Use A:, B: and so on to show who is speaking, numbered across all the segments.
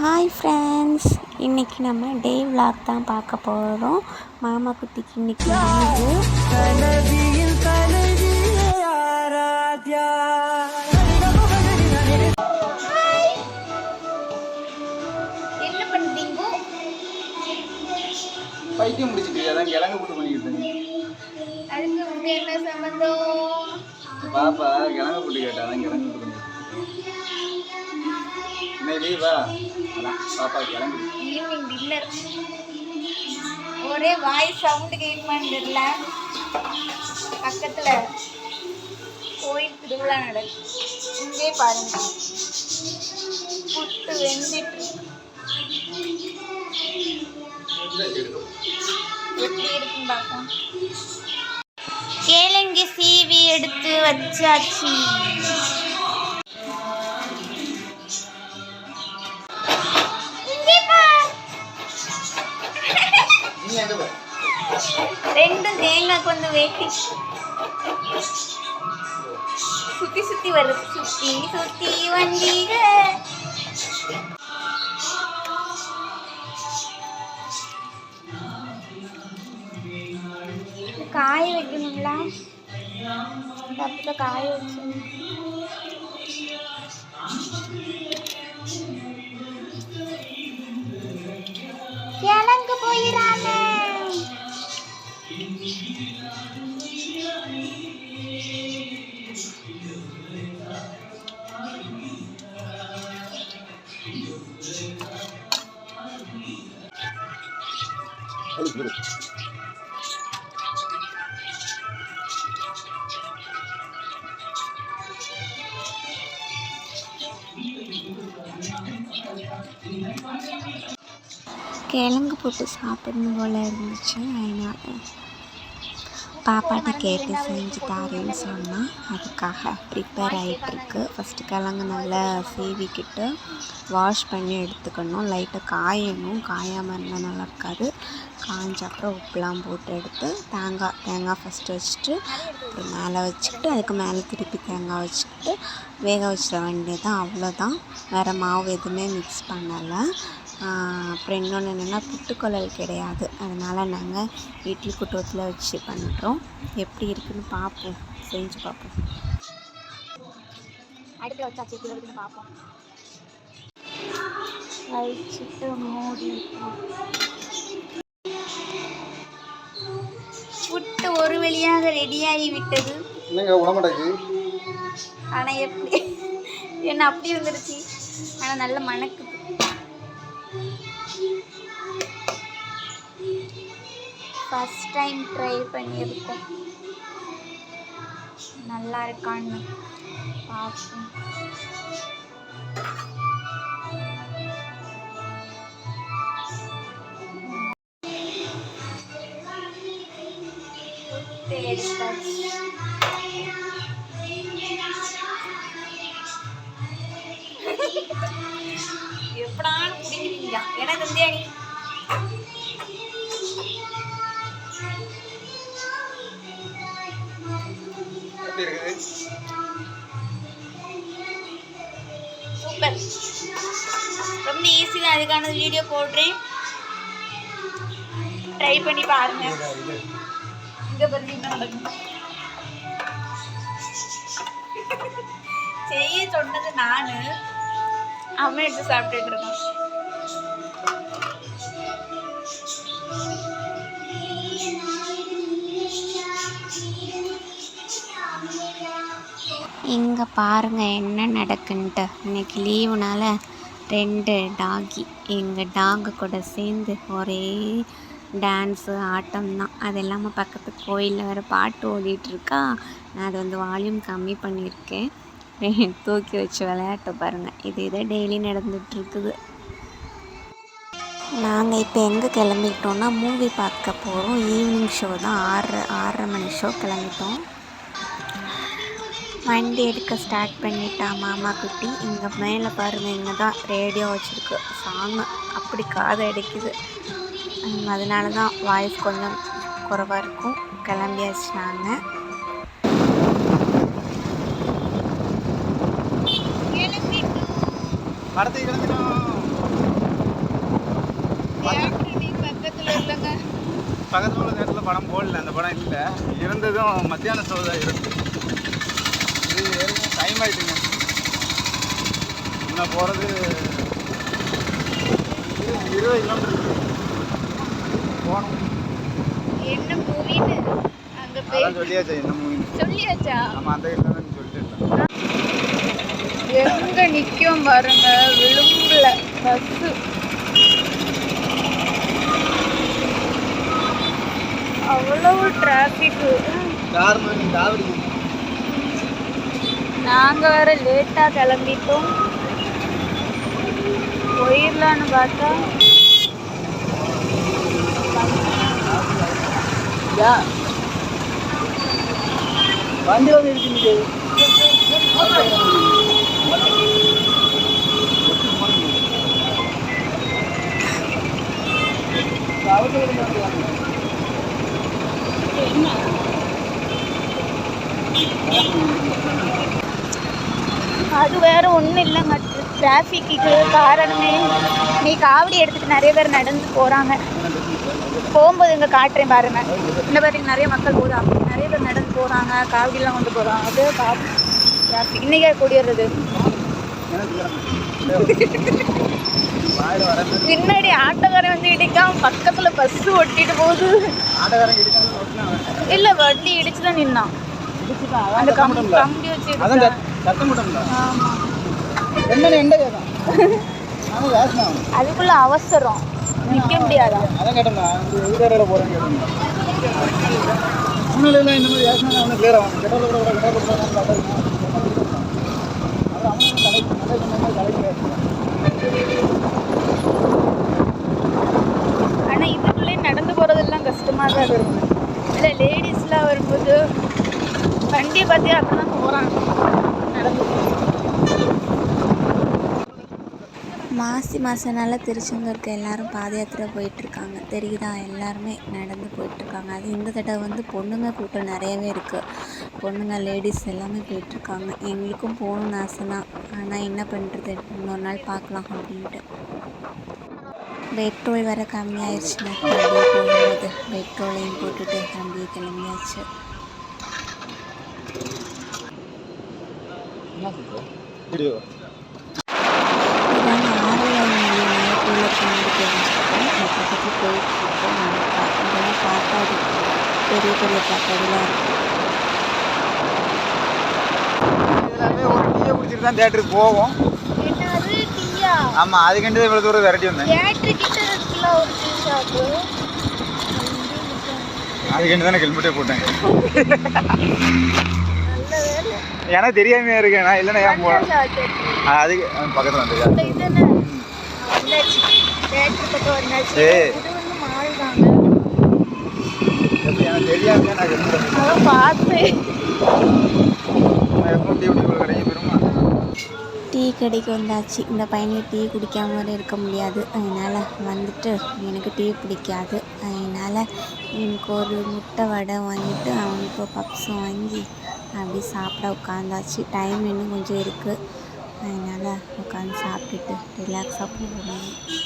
A: Hi friends இன்றைக்கி நம்ம டே vlog தான் பார்க்க போகிறோம் மாமா குட்டிக்கு இன்றைக்கி
B: ஆராத்யா
C: என்ன பண்றீங்க
D: பைத்தியம் முடிச்சிட்டு அதான் கிழங்கு போட்டு பண்ணிக்கிட்டு இருந்தேன்.
C: அதுக்கு உங்க என்ன சம்பந்தம்
D: பாப்பா கிழங்கு போட்டு கேட்டா அதான் கிழங்கு. இன்னைக்கு லீவா அதான் பாப்பா கிழங்கு
C: ஈவினிங் டின்னர் ஒரே வாய் சவுண்டு கேட்குமான்னு தெரியல. பக்கத்துல கோயில் திருவிழா நடக்கு. இங்கே பாருங்க. புட்டு வெந்துட்டு. எப்படி பார்ப்போம் கேளங்கி சீவி எடுத்து வச்சாச்சு. தேங்காய் கொஞ்சம் வெட்டி. சுத்தி சுத்தி வருது. சுத்தி சுத்தி வண்டிக. காய வைக்கணுங்களா தப்புல காய வச்சு கிழங்கு போயிடாமே
A: கிழங்கு போட்டு சாப்பிடணும் போல் இருந்துச்சு அதனால் பாப்பாட்ட கேட்டு செஞ்சு தாரேன்னு சொன்னால் அதுக்காக ப்ரிப்பேர் ஆகிட்டுருக்கு ஃபஸ்ட்டு கிழங்கு நல்லா சீவிக்கிட்டு வாஷ் பண்ணி எடுத்துக்கணும். லைட்டாக காயணும். காயாமல் இருந்தால் நல்லா இருக்காது. காய்ஞ்ச அப்புறம் உப்புலாம் போட்டு எடுத்து தேங்காய் தேங்காய் ஃபஸ்ட்டு வச்சுட்டு அப்புறம் மேலே வச்சுக்கிட்டு அதுக்கு மேலே திருப்பி தேங்காய் வச்சுக்கிட்டு வேக வச்சிட வேண்டியதான் அவ்வளோதான் வேறு மாவு எதுவுமே மிக்ஸ் பண்ணலை. அப்புறம் இன்னொன்று என்னென்னா புட்டுக்குழல் கிடையாது. அதனால் நாங்கள் இட்லி குட்டத்தில் வச்சு பண்ணுறோம் எப்படி இருக்குன்னு பார்ப்போம் செஞ்சு பார்ப்போம்
C: அடுப்பில் எப்படி பார்ப்போம்
A: வச்சுட்டு மூடி
C: புட்டு ஒரு வழியாக ரெடியாகி விட்டது.
D: என்னங்க உடம்புடாக்கு
C: ஆனால் எப்படி? என்ன அப்படி வந்துருச்சு. ஆனால் நல்ல மணக்குது ஃபஸ்ட் டைம் ட்ரை பண்ணியிருக்கோம். நல்லா இருக்கான்னு பார்ப்போம். புட்டு எப்படான்னு குடிக்கிறீங்க எனக்கு வந்து ரொம்ப அதுக்கான வீடியோ போடுறேன். ட்ரை பண்ணி பாருங்க. இங்க பாருங்க செய்ய சொன்னது நானு. அம்மா எடுத்து சாப்பிட்டுட்டு இருக்கேன்
A: இங்கே பாருங்கள் என்ன நடக்குன்ட்டு. இன்னைக்கு லீவுனால ரெண்டு டாகி. எங்கள் டாகு கூட சேர்ந்து ஒரே டான்ஸு ஆட்டம் தான் அது இல்லாமல் பக்கத்து கோயிலில் வேறு பாட்டு ஓடிட்டுருக்கா. நான் அதை வந்து வால்யூம் கம்மி பண்ணியிருக்கேன். தூக்கி வச்சு விளையாட்டு பாருங்கள் இது இதை டெய்லி நடந்துகிட்ருக்குது நாங்கள் இப்போ எங்கே கிளம்பிட்டோம்னா மூவி பார்க்க போகிறோம் ஈவினிங் ஷோ தான். ஆறரை ஆறரை மணி ஷோ கிளம்பிட்டோம். வண்டி எடுக்க ஸ்டார்ட் பண்ணிட்டான் மாமா குட்டி. இங்கே மேலே பாருங்கள் இங்கே தான் ரேடியோ வச்சுருக்கு. சாங் அப்படி காதை அடிக்குது. அதனால தான் வாய்ஸ் கொஞ்சம் குறவாக இருக்கும். கிளம்பியாச்சு நாங்கள்
D: பக்கத்தில் உள்ள தேட்டரில் படம் போடல. அந்த படம் இல்லை. இருந்ததும் மத்தியான சோதா இருக்குது டைம் ஆயிட்டுங்க. இன்னும் போகிறது இருபது கிலோமீட்டர் போகணும்.
C: என்ன மூவின்னு அங்கே போய்
D: சொல்லியாச்சு என்ன மூவி
C: சொல்லியாச்சா?
D: நம்ம அந்த தான் சொல்லிட்டு
C: எங்க நிக்கும் பாருங்க விளிம்புல பஸ் அவ்வளவு டிராஃபிக்
D: காரணம் காவடி
C: நாங்க வேற லேட்டா கிளம்பிட்டோம். போயிடலான்னு பார்த்தா.
D: வண்டி வந்து இருக்கு
C: அது வேற ஒன்றும் இல்லைங்க டிராஃபிக்கு காரணமே நீ காவடி எடுத்துட்டு நிறைய பேர் நடந்து போறாங்க. போகும்போது இங்கே காட்டுறேன் பாருங்க. இந்த பாருங்க நிறைய மக்கள் போகிறாங்க நிறைய பேர் நடந்து போறாங்க காவடிலாம் கொண்டு போறாங்க. அது டிராஃபிக் இன்னைக்கே கூடியறது?
D: வாயில் வர
C: பின்னாடி ஆட்டோக்காரன் வந்து இடிக்காம பக்கத்துல பஸ் ஒட்டிட்டு போகுது. இல்ல வண்டி இடிச்சு தான் நின்னான் அந்த கம் கம்பி வச்சு அதுக்குள்ள அவசரம். நிக்க முடியாதா?
D: அதான் கேட்டேன்டா இந்த வீடாட போகிறேன்னு கேட்டேன் முன்னாடி இந்த மாதிரி வேசனா அவனுக்கு கிளியர் ஆகும் கெட்டல கூட கூட அப்புறம் அவனுக்கு கடை கடை சொன்னாங்க கடை
C: ஆனா இதுக்குள்ளே நடந்து போறதெல்லாம் கஷ்டமா தான் இருக்கும் இல்ல லேடிஸ்லாம் வரும்போது வண்டியை பார்த்து அப்படிதான் போறாங்க? நடந்து
A: மாசி மாதனால திருச்செந்தூருக்கு எல்லாரும் பாத யாத்திரை போயிட்டுருக்காங்க. தெரியுதா? எல்லாருமே நடந்து போயிட்டுருக்காங்க. அது இந்த தடவை வந்து பொண்ணுங்க கூட்டம் நிறையவே இருக்குது பொண்ணுங்க லேடிஸ் எல்லாமே போயிட்டுருக்காங்க. எங்களுக்கும் போகணும்னு ஆசை தான் ஆனால் என்ன பண்ணுறது இன்னொரு நாள் பார்க்கலாம் அப்படின்ட்டு. பெட்ரோல் வேறு கம்மியாயிருச்சுன்னா போகும்போது பெட்ரோலையும் போட்டுட்டு அப்படியே கிளம்பியாச்சு. இதெல்லாம் காத்தாடி பெரிய பெரிய இருக்குது
D: எல்லாமே ஒரு டீயை குடிச்சிட்டு தான் தேட்டருக்கு போவோம்.
C: என்னது டீயா?
D: ஆமாம் அதுக்கிட்ட இவ்வளோ தூரம் விரட்டி வந்தேன்.
C: தியேட்டர் கிட்ட இருக்குல்ல ஒரு டீ ஷாப்பு
D: அதுக்கிட்ட தானே ஹெல்மெட்டே போட்டேன் எனக்கு தெரியாமையா இருக்கேன். நான் இல்லைன்னா ஏன் போனேன் அதுக்கு பக்கத்தில் வந்து
C: இது என்ன? வந்தாச்சு தியேட்டர் பக்கம் வந்தாச்சு
D: ஏய்.
C: இது வந்து மால் தாங்க
D: எப்படி எனக்கு தெரியாம நான் ஹெல்மெட்
C: அதான் பார்த்தேன்.
D: நான் எப்போ டீ குடி கிடைக்கும் பெருமா
A: டீ கடைக்கு வந்தாச்சு. இந்த பையனுக்கு டீ குடிக்காம இருக்க முடியாது. அதனால் வந்துட்டு எனக்கு டீ பிடிக்காது. அதனால் எனக்கு ஒரு முட்டை வடை வாங்கிட்டு அவனுக்கு பப்ஸும் வாங்கி அப்படி சாப்பிட உட்காந்தாச்சு. டைம் இன்னும் கொஞ்சம் இருக்குது அதனால் உட்காந்து சாப்பிட்டுட்டு ரிலாக்ஸாக போகணும்.
C: டீ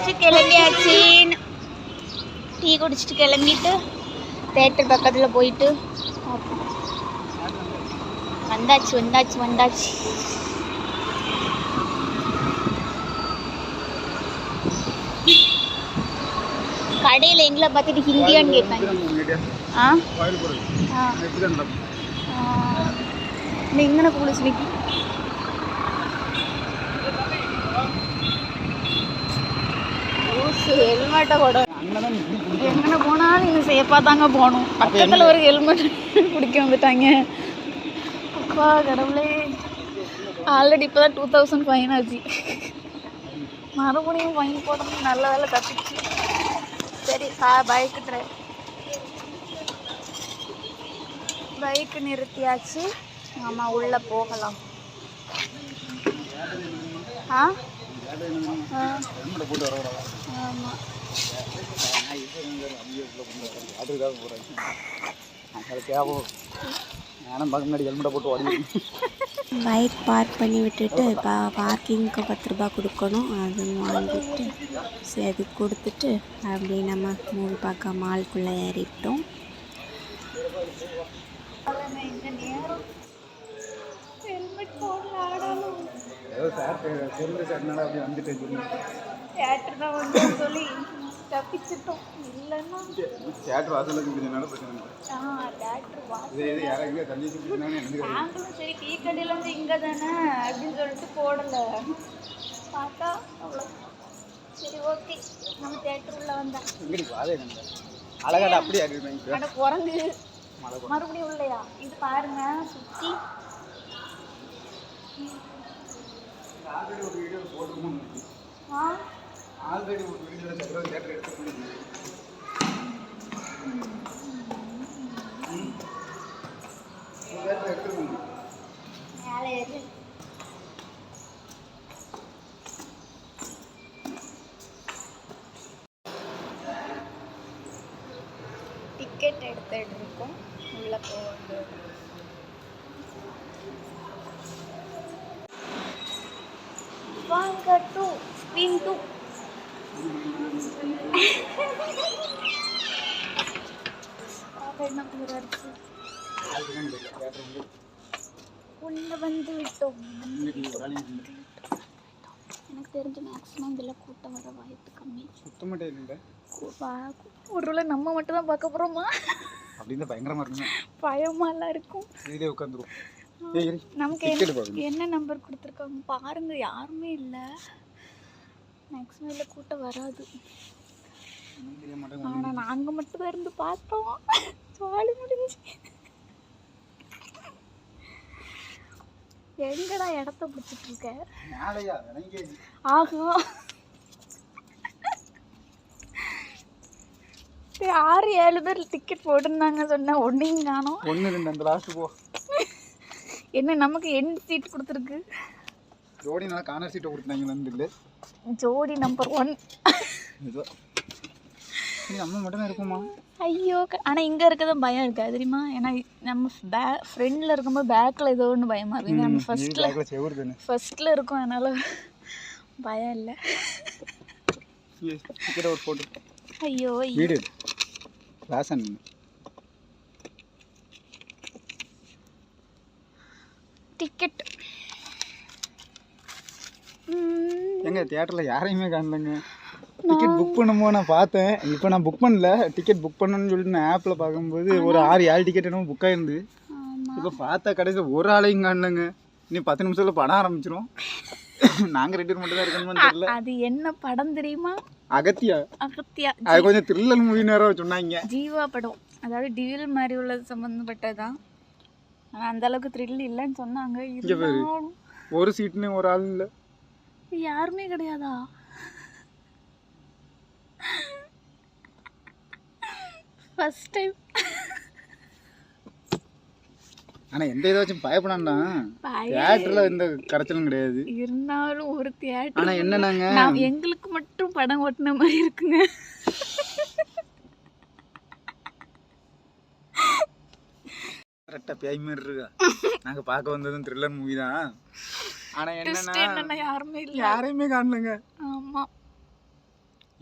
C: குடிச்சிட்டு கிளம்பியாச்சு. டீ குடிச்சிட்டு கிளம்பிட்டு தேட்டர் பக்கத்தில் போயிட்டு வந்தாச்சு வந்தாச்சு வந்தாச்சு. கடையில் எங்களை பார்த்துட்டு ஹிந்தியான்னு கேட்பாங்க ஆ? ஆ. இங்கே குளிச்சு நிற்கி ஹெல்மெட்டை கூட. எங்கே போனாலும் நீங்கள் சேஃபாக தாங்க போகணும். பக்கத்தில் ஒரு ஹெல்மெட் குடிக்க வந்துட்டாங்க. அப்பா கடவுளே. ஆல்ரெடி இப்போ தான் டூ தௌசண்ட் ஃபைன் ஆச்சு. மறுபடியும் வாங்கி போடணும். நல்ல வேலை தப்பிச்சு சரி கா பைக்கு ட்ரை பைக்கு நிறுத்தியாச்சு. ஆமாம் உள்ளே போகலாம். ஆ? ஆ. ஆமாம்
D: அதுக்காக போகிறேன் அது கேபம் நானும் பக்கம் முன்னாடி ஹெல்மெட்டை போட்டு ஓடி
A: பைக் பார்க் பண்ணி விட்டுட்டு பா பார்க்கிங்க்கு பத்து ரூபா கொடுக்கணும். அது வாங்கிட்டு சரி அது கொடுத்துட்டு அப்படியே நம்ம மூவி பார்க்க மால்குள்ளே ஏறிட்டோம்.
C: ஹெல்மெட் போடல ஆடாலும்
D: ஏதோ சார் தெரிஞ்ச சார்னால அப்படி வந்துட்டேன். சொல்லி
C: தேட்டர் தான் வந்து சொல்லி தப்பிச்சிட்டோம். இல்லைன்னா
D: தேட்டர் வாசலில் கொஞ்சம் பிரச்சனை
C: ஆ தேட்டர்
D: யாராவது தண்ணி
C: நாங்களும் சரி டீ கடையில் வந்து இங்கே தானே அப்படின்னு சொல்லிட்டு போடலை. பார்த்தா அவ்வளோ சரி ஓகே. நம்ம தேட்டர் உள்ள வந்தா
D: எங்கடி வாதே கண்ட அழகாட அப்படியே
C: குரங்கு. மறுபடியும் உள்ளையா? இது பாருங்க சுற்றி ஆ?
D: ஆல்ரெடி ஒரு வீடியோ சக்கரவர்த்தி தேட்டர் எடுத்து தேட்டர் எடுத்துருக்கோம்
C: டிக்கெட் எடுத்துட்டு இருக்கோம். உள்ளே போக வாங்க டூ ஸ்க்ரீன் டூ உள்ள வந்து விட்டோம். எனக்கு தெரிஞ்ச மேக்ஸிமம் இதில் கூட்டம் வர வாய்ப்பு கம்மி.
D: சுத்தமாட்டே இல்லை
C: கூ- வா- ஒருவேளை நம்ம மட்டும் தான் பார்க்க போகிறோமா
D: அப்படின்னு பயங்கரமா இருக்குங்க
C: பயமாலாம் இருக்கும். நமக்கு என்ன- நம்பர் கொடுத்துருக்காங்க? பாருங்க யாருமே இல்லை. மேக்ஸிமம் இதில் கூட்டம் வராது. ஆனால் நாங்கள் மட்டும் தான் இருந்து பார்த்தோம். ஜாலி முடிஞ்சு. எங்கடா இடத்த பிடிச்சிட்டு இருக்க ஆகும் ஆறு ஏழு பேர் டிக்கெட் போட்டிருந்தாங்க சொன்னா ஒன்றையும் காணோம்.
D: ஒன்று ரெண்டு அந்த லாஸ்ட் போ.
C: என்ன நமக்கு எண்ட் சீட் கொடுத்துருக்கு?
D: ஜோடி நல்லா கார்னர் சீட்டை கொடுத்தாங்க வந்து
C: ஜோடி நம்பர் ஒன்
D: நம்ம மட்டும் இருக்குமா?
C: ஐயோ ஆனால் இங்கே இருக்கதான் பயம் இருக்கா. தெரியுமா? ஏன்னா நம்ம பே ஃப்ரெண்டில் இருக்கும்போது பேக்கில் ஏதோ ஒன்று பயமாக இருக்கு. நம்ம
D: தானே
C: ஃபர்ஸ்ட்டில் இருக்கும். அதனால பயம் இல்லை.
D: ஒரு போட்டு
C: ஐயோ
D: வீடு. ராசன்
C: டிக்கெட்
D: எங்க தியேட்டரில் யாரையுமே காணலங்க. டிக்கெட் புக் பண்ணும்போது நான் பார்த்தேன். இப்போ நான் புக் பண்ணல. டிக்கெட் புக் பண்ணணும்னு சொல்லிட்டு நான் ஆப்பில் பார்க்கும்போது ஒரு ஆறு ஏழு டிக்கெட் என்னமோ புக் ஆயிருந்து. இப்போ பார்த்தா கடைசியில் ஒரு ஆளையும் காணலங்க. இன்னும் பத்து நிமிஷத்தில் படம் ஆரம்பிச்சிரும். நாங்கள் ரெண்டு பேர் மட்டும் தான் தெரியல.
C: அது என்ன படம் தெரியுமா?
D: அகத்தியா.
C: அகத்தியா.
D: அது கொஞ்சம் த்ரில்லர் மூவி நேரம் சொன்னாங்க.
C: ஜீவா படம். அதாவது டிவில் மாதிரி உள்ளது சம்மந்தப்பட்டதான் ஆனால் அந்த அளவுக்கு த்ரில் இல்லைன்னு சொன்னாங்க.
D: ஒரு சீட்டுன்னு ஒரு ஆள் இல்லை.
C: யாருமே கிடையாதா? ஃபர்ஸ்ட் டைம்
D: ஆனால் எந்த இதை வச்சும் பயப்படாண்டா
C: பய-
D: தியேட்டரில் எந்த கரைச்சலும் கிடையாது.
C: இருந்தாலும் ஒரு தியேட்டர்
D: ஆனால் என்னன்னாங்க?
C: எங்களுக்கு மட்டும் படம் ஓட்டின மாதிரி இருக்குங்க.
D: கரெக்டாக பேய் மாதிரி இருக்கா? நாங்கள் பார்க்க வந்ததும் த்ரில்லர் மூவி தான். என்னன்னா
C: என்னன்னா யாருமே இல்லை.
D: யாரையுமே காணலங்க.
C: ஆமா.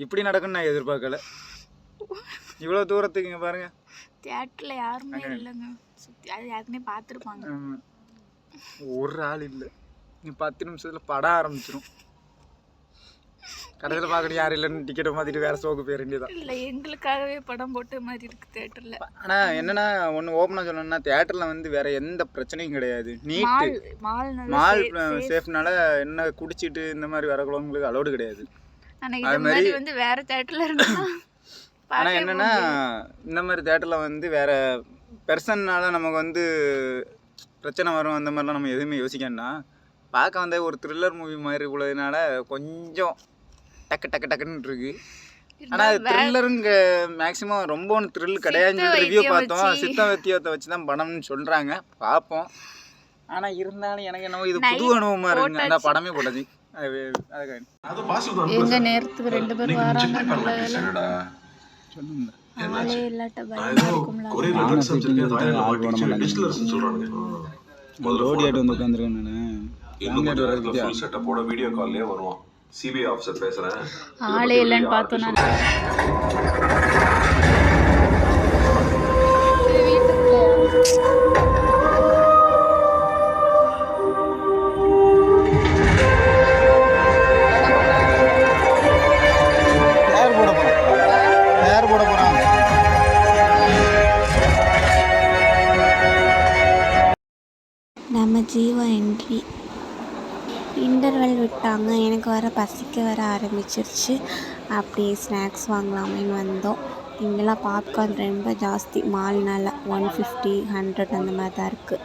D: இப்படி நடக்கும்னு நான் எதிர்பார்க்கல. இவ்வளோ தூரத்துக்கு இங்கே பாருங்க.
C: தியேட்டர்ல யாருமே இல்லைங்க. சுத்தி அது யாருக்குனே பார்த்துருப்பாங்க.
D: ஒரு ஆள் இல்லை. நீ பத்து நிமிஷத்தில் படம் ஆரம்பிச்சிரும். கடைசியில் பார்க்கணும் யாரும் இல்லைன்னு டிக்கெட்டை மாற்றிட்டு வேறு ஷோக்கு போயிட வேண்டியதான்
C: இல்லை எங்களுக்காகவே படம் போட்ட மாதிரி இருக்கு தியேட்டர்ல.
D: ஆனால் என்னன்னா ஒன்று ஓப்பனாக சொல்லணும்னா தியேட்டரில் வந்து வேற எந்த பிரச்சனையும் கிடையாது. நீட்டு
C: மால் மால்
D: சேஃப்னால என்ன குடிச்சிட்டு இந்த மாதிரி வரக்குள்ளவங்களுக்கு அலோடு கிடையாது.
C: ஆனா இது மாதிரி வந்து வேற தியேட்டர்ல இருந்தா
D: ஆனால் என்னன்னா இந்த மாதிரி தேட்டரில் வந்து வேற பெர்சன்னால நமக்கு வந்து பிரச்சனை வரும் அந்த மாதிரிலாம் நம்ம எதுவுமே யோசிக்கணும்னா பார்க்க வந்த ஒரு த்ரில்லர் மூவி மாதிரி உள்ளதுனால கொஞ்சம் டக்கு டக்கு டக்குன்னு இருக்கு. ஆனால் த்ரில்லருங்க மேக்ஸிமம் ரொம்ப ஒன்று த்ரில் கிடையாதுன்னு ரிவ்யூ பார்த்தோம். சித்த வைத்தியத்தை வச்சு தான் படம்னு சொல்கிறாங்க பார்ப்போம். ஆனால் இருந்தாலும் எனக்கு என்னவோ இது புது அனுபவமாக இருக்குங்க. அந்த படமே போட்டது
C: எங்க நேரத்துக்கு ரெண்டு பேரும் வராங்க ஆளே இல்லாட்ட பயமா இருக்கும்ல
D: ரோடி ஆட்டு வந்து உட்காந்துருக்கேன் நான்.
E: இன்னும் கொஞ்சம் நேரத்துல ஃபுல் செட்டப்போட வீடியோ கால்லயே வருவான். சிபிஐ ஆஃபீஸர் பேசுறேன்.
C: ஆளே இல்லைன்னு பார்த்தோம் நான்.
A: நம்ம ஜீவா என்ட்ரி இன்டர்வெல் விட்டாங்க. எனக்கு வர பசிக்க வர ஆரம்பிச்சிருச்சு. அப்படியே ஸ்நாக்ஸ் வாங்கலாமேன்னு வந்தோம். இங்கெல்லாம் பாப்கார்ன் ரொம்ப ஜாஸ்தி. மால்னால ஒன் ஃபிஃப்டி ஹண்ட்ரட் அந்த மாதிரி தான் இருக்குது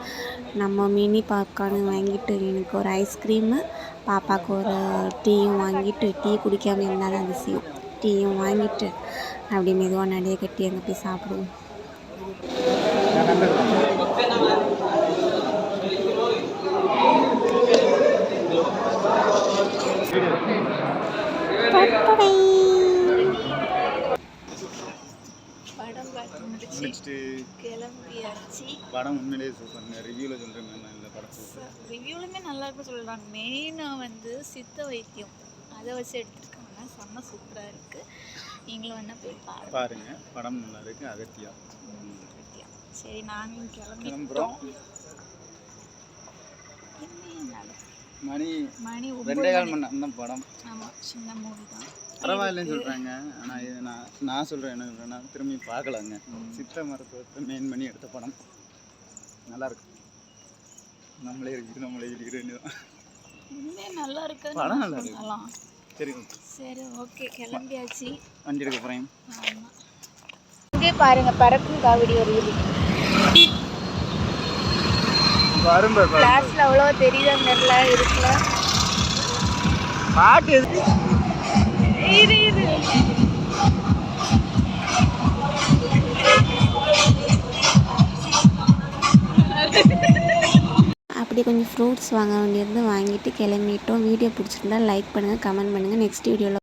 A: நம்ம மினி பாப்கார்னு வாங்கிட்டு எனக்கு ஒரு ஐஸ்கிரீமு பாப்பாவுக்கு ஒரு டீயும் வாங்கிட்டு டீ குடிக்காமல் இருந்தாலும் அதிசயம் டீயும் வாங்கிட்டு அப்படி மெதுவாக நடைய கட்டி அங்கே போய் சாப்பிடுவோம்
C: படம்
D: முடிச்சுட்டு
C: கிளம்பியாச்சு
D: படம் உண்மையிலேயே சூப்பருங்க ரிவ்யூவில் சொல்கிறேன் நான் இந்த படம் சூப்பர்
C: ரிவ்யூலுமே நல்லா இருக்கும் சொல்கிறாங்க மெயினாக வந்து சித்த வைத்தியம். அதை வச்சு எடுத்திருக்காங்க. செம்ம சூப்பராக இருக்குது நீங்களும் வேணா போய் பாருங்க.
D: பாருங்க. படம் நல்லா இருக்கு. அகத்தியா.
C: வைத்தியம். சரி நாங்களும் கிளம்பிட்டோம்?
D: மணி
C: மணி
D: ரெண்டே கால் மணி நேரம் தான் படம்.
C: ஆமாம் சின்ன மூவி தான்.
D: பரவாயில்லைன்னு சொல்கிறாங்க ஆனால் இது நான் நான் சொல்கிறேன் என்ன சொல்கிறேன்னா திரும்பி பார்க்கலாங்க. சித்த மருத்துவத்தை மெயின் பண்ணி எடுத்த படம். நல்லா இருக்கு. நம்மளே இருக்குது நம்மளே இருக்கிற வேண்டியதான்
C: நல்லா இருக்கு.
D: படம் நல்லா இருக்கு. சரி
C: சரி ஓகே. கிளம்பியாச்சு.
D: வண்டி எடுக்க போகிறேன்
C: இங்கே பாருங்க பறக்கும் காவடி வருது
D: வரும்ப
C: கிளாஸ்ல அவ்வளோ தெரியுதான்னு தெரியல இருக்குல்ல
D: பாட்டு
C: இரு இரு
A: அப்படி கொஞ்சம் ஃப்ரூட்ஸ் வாங்க வேண்டியிருந்து வாங்கிட்டு கிளம்பிட்டோம். வீடியோ பிடிச்சிருந்தா லைக் பண்ணுங்கள் கமெண்ட் பண்ணுங்கள் நெக்ஸ்ட் வீடியோவில்